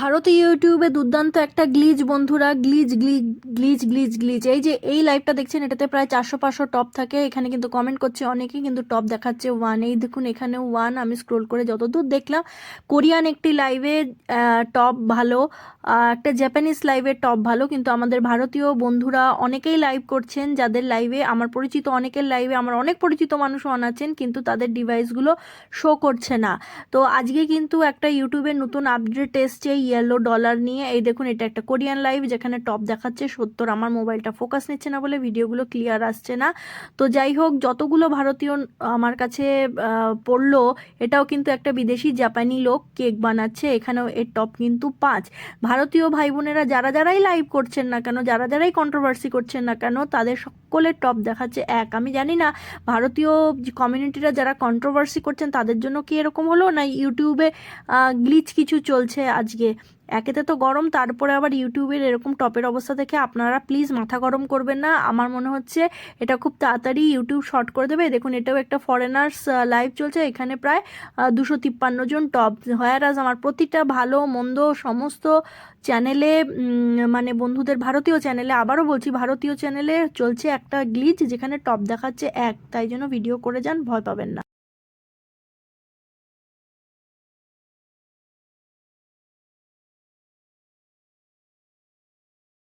ভারতীয় ইউটিউবে দুর্দান্ত একটা গ্লিজ বন্ধুরা। গ্লিজ গ্লিজ গ্লিজ গ্লিজ গ্লিজ এই যে, এই লাইভটা দেখছেন, এটাতে প্রায় চারশো পাঁচশো টপ থাকে। এখানে কিন্তু কমেন্ট করছে অনেকেই, কিন্তু টপ দেখাচ্ছে ওয়ান এই দেখুন এখানে ওয়ান আমি স্ক্রোল করে যতদূর দেখলাম, কোরিয়ান একটি লাইভে টপ ভালো। একটা জাপানিজ লাইভে টপ ভালো। কিন্তু আমাদের ভারতীয় বন্ধুরা অনেকেই লাইভ করছেন। যাদের লাইভে আমার পরিচিত অনেকের লাইভে আমার অনেক পরিচিত মানুষ অন আছেন কিন্তু তাদের ডিভাইসগুলো শো করছে না। তো আজকে কিন্তু একটা ইউটিউবের নতুন আপডেট এসছে। ইয়েলো ডলার নিয়ে, এই দেখুন এটা একটা কোরিয়ান লাইভ যেখানে টপ দেখাচ্ছে সত্তর। আমার মোবাইলটা ফোকাস নিচ্ছে না বলে ভিডিওগুলো ক্লিয়ার আসছে না। তো যাই হোক, যতগুলো ভারতীয় আমার কাছে পড়ল, এটাও কিন্তু একটা বিদেশি জাপানি লোক কেক বানাচ্ছে। এখানেও এর টপ কিন্তু পাঁচ। ভারতীয় ভাই বোনেরা যারা যারাই লাইভ করছেন না কেন, যারা যারাই কন্ট্রোভার্সি করছেন না কেন, তাদের সকলের টপ দেখাচ্ছে এক। আমি জানি না, ভারতীয় কমিউনিটিরা যারা কন্ট্রোভার্সি করছেন, তাদের জন্য কি এরকম হলো? না ইউটিউবে গ্লিচ কিছু চলছে আজকে? একেতে তো গরম, তারপরে আবার ইউটিউবের এরকম টপের অবস্থা দেখে আপনারা প্লিজ মাথা গরম করবেন না। আমার মনে হচ্ছে এটা খুব তাড়াতাড়ি ইউটিউব শর্ট করে দেবে। দেখুন, এটাও একটা ফরেনার্স লাইভ চলছে, এখানে প্রায় দুশো তিপ্পান্ন জন টপ হয়ারাজ আমার প্রতিটা ভালো, মন্দ সমস্ত চ্যানেলে মানে বন্ধুদের ভারতীয় চ্যানেলে আবারও বলছি ভারতীয় চ্যানেলে চলছে একটা গ্লিচ যেখানে টপ দেখাচ্ছে এক। তাই জন্য ভিডিও করে যান, ভয় পাবেন না।